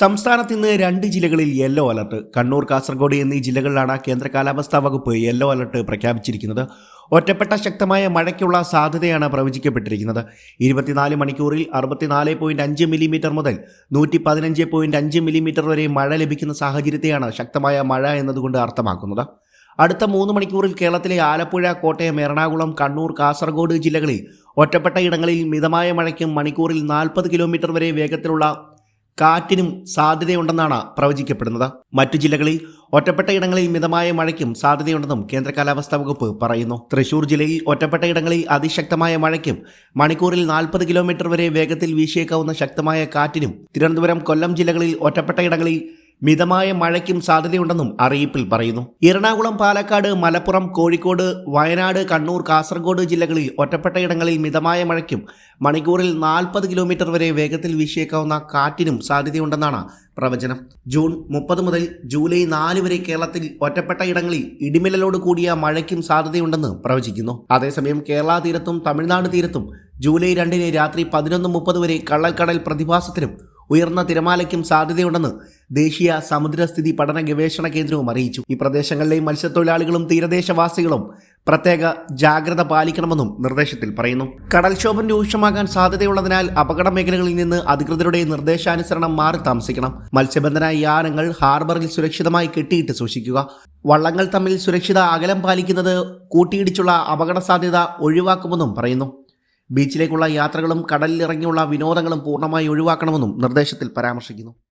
സംസ്ഥാനത്ത് ഇന്ന് രണ്ട് ജില്ലകളിൽ യെല്ലോ അലർട്ട്. കണ്ണൂർ കാസർഗോഡ് എന്നീ ജില്ലകളിലാണ് കേന്ദ്ര കാലാവസ്ഥാ വകുപ്പ് യെല്ലോ അലർട്ട് പ്രഖ്യാപിച്ചിരിക്കുന്നത്. ഒറ്റപ്പെട്ട ശക്തമായ മഴയ്ക്കുള്ള സാധ്യതയാണ് പ്രവചിക്കപ്പെട്ടിരിക്കുന്നത്. ഇരുപത്തിനാല് മണിക്കൂറിൽ അറുപത്തിനാല് പോയിന്റ് അഞ്ച് മില്ലിമീറ്റർ മുതൽ നൂറ്റി പതിനഞ്ച് പോയിന്റ് അഞ്ച് മില്ലിമീറ്റർ വരെ മഴ ലഭിക്കുന്ന സാഹചര്യത്തെയാണ് ശക്തമായ മഴ എന്നതുകൊണ്ട് അർത്ഥമാക്കുന്നത്. അടുത്ത മൂന്ന് മണിക്കൂറിൽ കേരളത്തിലെ ആലപ്പുഴ കോട്ടയം എറണാകുളം കണ്ണൂർ കാസർഗോഡ് ജില്ലകളിൽ ഒറ്റപ്പെട്ട ഇടങ്ങളിൽ മിതമായ മഴയ്ക്കും മണിക്കൂറിൽ നാൽപ്പത് കിലോമീറ്റർ വരെ വേഗത്തിലുള്ള കാറ്റിനും സാധ്യതയുണ്ടെന്നാണ് പ്രവചിക്കപ്പെടുന്നത്. മറ്റു ജില്ലകളിൽ ഒറ്റപ്പെട്ട ഇടങ്ങളിൽ മിതമായ മഴയ്ക്കും സാധ്യതയുണ്ടെന്നും കേന്ദ്ര കാലാവസ്ഥാ വകുപ്പ് പറയുന്നു. തൃശൂർ ജില്ലയിൽ ഒറ്റപ്പെട്ട ഇടങ്ങളിൽ അതിശക്തമായ മഴയ്ക്കും മണിക്കൂറിൽ നാൽപ്പത് കിലോമീറ്റർ വരെ വേഗത്തിൽ വീശിയേക്കാവുന്ന ശക്തമായ കാറ്റിനും തിരുവനന്തപുരം കൊല്ലം ജില്ലകളിൽ ഒറ്റപ്പെട്ട ഇടങ്ങളിൽ മിതമായ മഴയ്ക്കും സാധ്യതയുണ്ടെന്നും അറിയിപ്പിൽ പറയുന്നു. എറണാകുളം പാലക്കാട് മലപ്പുറം കോഴിക്കോട് വയനാട് കണ്ണൂർ കാസർഗോഡ് ജില്ലകളിൽ ഒറ്റപ്പെട്ടയിടങ്ങളിൽ മിതമായ മഴയ്ക്കും മണിക്കൂറിൽ നാൽപ്പത് കിലോമീറ്റർ വരെ വേഗത്തിൽ വീശിയേക്കാവുന്ന കാറ്റിനും സാധ്യതയുണ്ടെന്നാണ് പ്രവചനം. ജൂൺ മുപ്പത് മുതൽ ജൂലൈ നാല് വരെ കേരളത്തിൽ ഒറ്റപ്പെട്ട ഇടങ്ങളിൽ ഇടിമിന്നലോട് കൂടിയ മഴയ്ക്കും സാധ്യതയുണ്ടെന്ന് പ്രവചിക്കുന്നു. അതേസമയം കേരള തീരത്തും തമിഴ്നാട് തീരത്തും ജൂലൈ രണ്ടിന് രാത്രി പതിനൊന്ന് മുപ്പത് വരെ കള്ളൽക്കടൽ പ്രതിഭാസത്തിനും ഉയർന്ന തിരമാലയ്ക്കും സാധ്യതയുണ്ടെന്ന് ദേശീയ സമുദ്രസ്ഥിതി പഠന ഗവേഷണ കേന്ദ്രവും അറിയിച്ചു. ഈ പ്രദേശങ്ങളിലെ മത്സ്യത്തൊഴിലാളികളും തീരദേശവാസികളും പ്രത്യേക ജാഗ്രത പാലിക്കണമെന്നും നിർദ്ദേശത്തിൽ പറയുന്നു. കടൽക്ഷോഭം രൂക്ഷമാകാൻ സാധ്യതയുള്ളതിനാൽ അപകട മേഖലകളിൽ നിന്ന് അധികൃതരുടെ നിർദ്ദേശാനുസരണം മാറി താമസിക്കണം. മത്സ്യബന്ധന യാനങ്ങൾ ഹാർബറിൽ സുരക്ഷിതമായി കെട്ടിയിട്ട് സൂക്ഷിക്കുക. വള്ളങ്ങൾ തമ്മിൽ സുരക്ഷിത അകലം പാലിക്കുന്നത് കൂട്ടിയിടിച്ചുള്ള അപകട സാധ്യത ഒഴിവാക്കുമെന്നും പറയുന്നു. ബീച്ചിലേക്കുള്ള യാത്രകളും കടലിലിറങ്ങിയുള്ള വിനോദങ്ങളും പൂർണമായി ഒഴിവാക്കണമെന്നും നിർദ്ദേശത്തിൽ പരാമർശിക്കുന്നു.